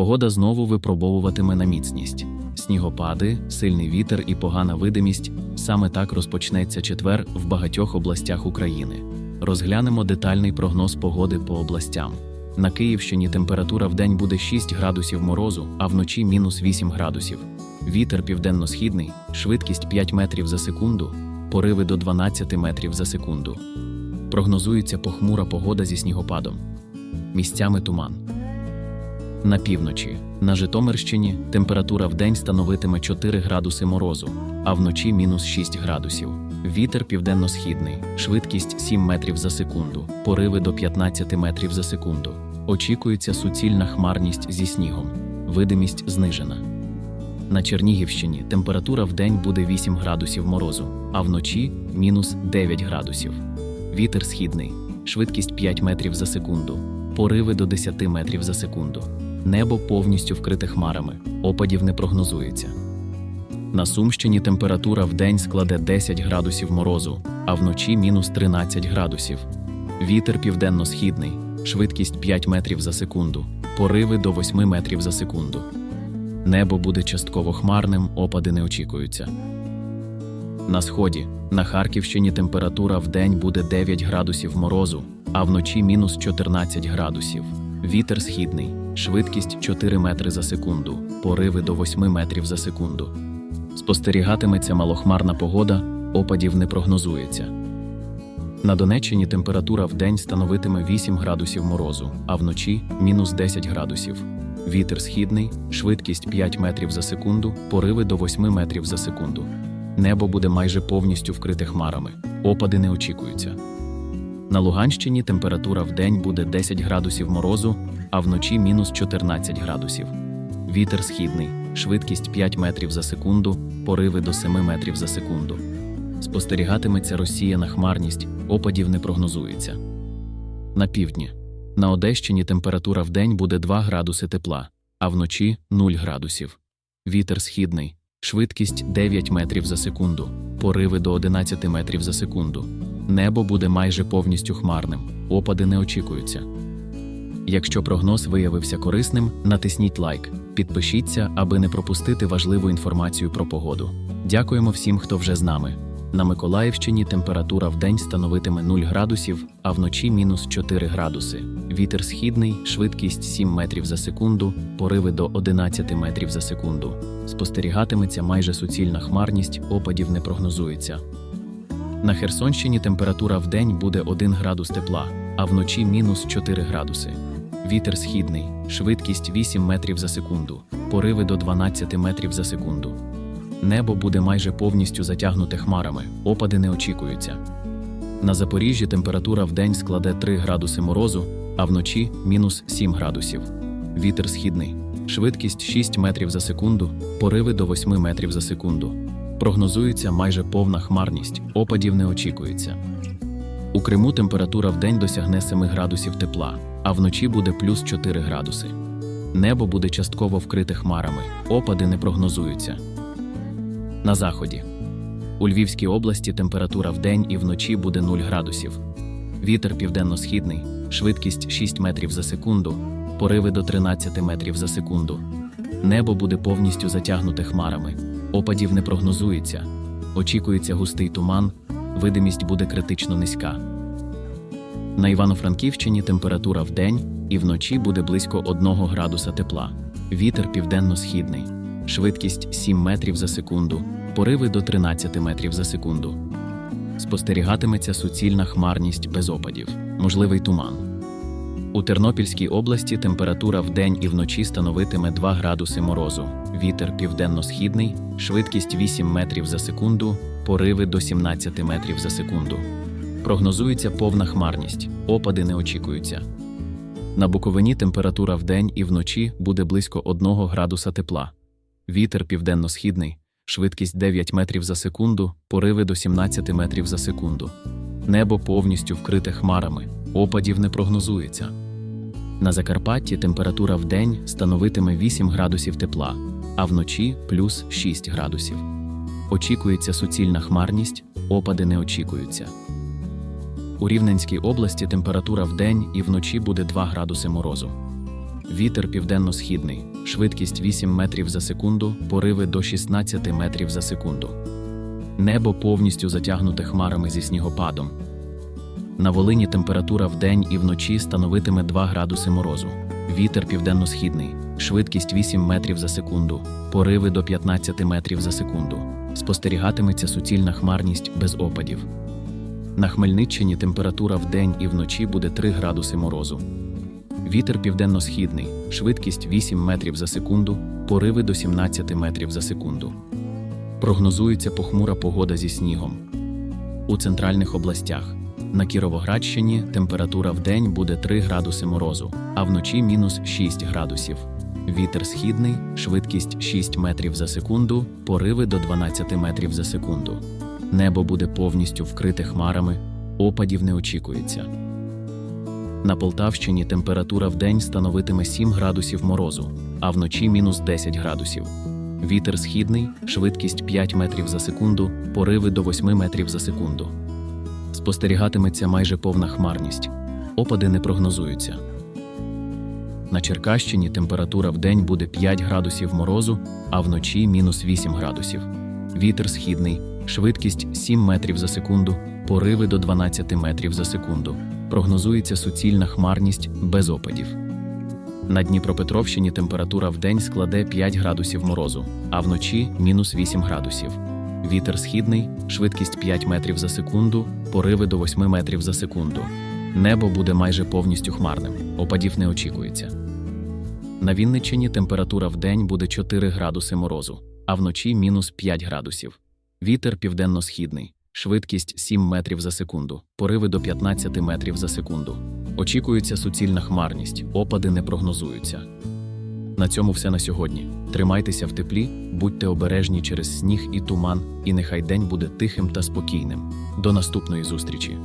Погода знову випробовуватиме на міцність. Снігопади, сильний вітер і погана видимість саме так розпочнеться четвер в багатьох областях України. Розглянемо детальний прогноз погоди по областям. На Київщині температура в день буде 6 градусів морозу, а вночі мінус 8 градусів. Вітер південно-східний, швидкість 5 метрів за секунду, пориви до 12 метрів за секунду. Прогнозується похмура погода зі снігопадом. Місцями туман. На півночі на Житомирщині температура в день становитиме 4 градуси морозу, а вночі мінус 6 градусів. Вітер південно-східний, швидкість 7 метрів за секунду, пориви до 15 метрів за секунду. Очікується суцільна хмарність зі снігом. Видимість знижена. На Чернігівщині температура в день буде 8 градусів морозу, а вночі мінус 9 градусів. Вітер східний, швидкість 5 метрів за секунду, пориви до 10 метрів за секунду. Небо повністю вкрите хмарами, опадів не прогнозується. На Сумщині температура в день складе 10 градусів морозу, а вночі мінус 13 градусів. Вітер південно-східний, швидкість 5 метрів за секунду, пориви до 8 метрів за секунду. Небо буде частково хмарним, опади не очікуються. На сході на Харківщині температура в день буде 9 градусів морозу, а вночі мінус 14 градусів. Вітер східний, швидкість 4 метри за секунду, пориви до 8 метрів за секунду. Спостерігатиметься малохмарна погода, опадів не прогнозується. На Донеччині температура в день становитиме 8 градусів морозу, а вночі мінус 10 градусів. Вітер східний, швидкість 5 метрів за секунду, пориви до 8 метрів за секунду. Небо буде майже повністю вкрите хмарами, опади не очікуються. На Луганщині температура в день буде 10 градусів морозу, а вночі мінус 14 градусів. Вітер східний, швидкість 5 метрів за секунду, пориви до 7 метрів за секунду. Спостерігатиметься розсіяна хмарність, опадів не прогнозується. На півдні. На Одещині температура в день буде 2 градуси тепла, а вночі 0 градусів. Вітер східний, швидкість 9 метрів за секунду, пориви до 11 метрів за секунду. Небо буде майже повністю хмарним, опади не очікуються. Якщо прогноз виявився корисним, натисніть лайк, підпишіться, аби не пропустити важливу інформацію про погоду. Дякуємо всім, хто вже з нами. На Миколаївщині температура в день становитиме 0 градусів, а вночі мінус 4 градуси. Вітер східний, швидкість 7 метрів за секунду, пориви до 11 метрів за секунду. Спостерігатиметься майже суцільна хмарність, опадів не прогнозується. На Херсонщині температура в день буде 1 градус тепла, а вночі мінус 4 градуси. Вітер східний, швидкість 8 метрів за секунду, пориви до 12 метрів за секунду. Небо буде майже повністю затягнуте хмарами, опади не очікуються. На Запоріжжі температура в день складе 3 градуси морозу, а вночі мінус 7 градусів. Вітер східний, швидкість 6 метрів за секунду, пориви до 8 метрів за секунду. Прогнозується майже повна хмарність, опадів не очікується. У Криму температура в день досягне 7 градусів тепла, а вночі буде плюс 4 градуси. Небо буде частково вкрите хмарами, опади не прогнозуються. На заході. У Львівській області температура в день і вночі буде 0 градусів. Вітер південно-східний, швидкість 6 метрів за секунду, пориви до 13 метрів за секунду. Небо буде повністю затягнуте хмарами, опадів не прогнозується. Очікується густий туман, видимість буде критично низька. На Івано-Франківщині температура в день і вночі буде близько 1 градуса тепла. Вітер південно-східний, швидкість 7 метрів за секунду, пориви до 13 метрів за секунду. Спостерігатиметься суцільна хмарність без опадів, можливий туман. У Тернопільській області температура в день і вночі становитиме 2 градуси морозу, вітер південно-східний, швидкість 8 метрів за секунду, пориви до 17 метрів за секунду. Прогнозується повна хмарність, опади не очікуються. На Буковині температура в день і вночі буде близько 1 градуса тепла. Вітер південно-східний, швидкість 9 метрів за секунду, пориви до 17 метрів за секунду. Небо повністю вкрите хмарами, опадів не прогнозується. На Закарпатті температура в день становитиме 8 градусів тепла, а вночі плюс 6 градусів. Очікується суцільна хмарність, опади не очікуються. У Рівненській області температура в день і вночі буде 2 градуси морозу. Вітер південно-східний, швидкість 8 метрів за секунду, пориви до 16 метрів за секунду. Небо повністю затягнуте хмарами зі снігопадом. На Волині температура вдень і вночі становитиме 2 градуси морозу. Вітер південно-східний, швидкість 8 метрів за секунду, пориви до 15 метрів за секунду. Спостерігатиметься суцільна хмарність без опадів. На Хмельниччині температура вдень і вночі буде 3 градуси морозу. Вітер південно-східний, швидкість 8 метрів за секунду, пориви до 17 метрів за секунду. Прогнозується похмура погода зі снігом. У центральних областях на Кіровоградщині температура вдень буде 3 градуси морозу, а вночі мінус 6 градусів. Вітер східний, швидкість 6 метрів за секунду, пориви до 12 метрів за секунду. Небо буде повністю вкрите хмарами, опадів не очікується. На Полтавщині температура вдень становитиме 7 градусів морозу, а вночі мінус 10 градусів. Вітер східний, швидкість 5 метрів за секунду, пориви до 8 метрів за секунду. Спостерігатиметься майже повна хмарність. Опади не прогнозуються. На Черкащині температура вдень буде 5 градусів морозу, а вночі мінус 8 градусів. Вітер східний, швидкість 7 метрів за секунду, пориви до 12 метрів за секунду. Прогнозується суцільна хмарність без опадів. На Дніпропетровщині температура вдень складе 5 градусів морозу, а вночі мінус 8 градусів. Вітер східний, швидкість 5 метрів за секунду, пориви до 8 метрів за секунду. Небо буде майже повністю хмарним, опадів не очікується. На Вінниччині температура вдень буде 4 градуси морозу, а вночі мінус 5 градусів. Вітер південно-східний, швидкість 7 метрів за секунду, пориви до 15 метрів за секунду. Очікується суцільна хмарність, опади не прогнозуються. На цьому все на сьогодні. Тримайтеся в теплі, будьте обережні через сніг і туман, і нехай день буде тихим та спокійним. До наступної зустрічі!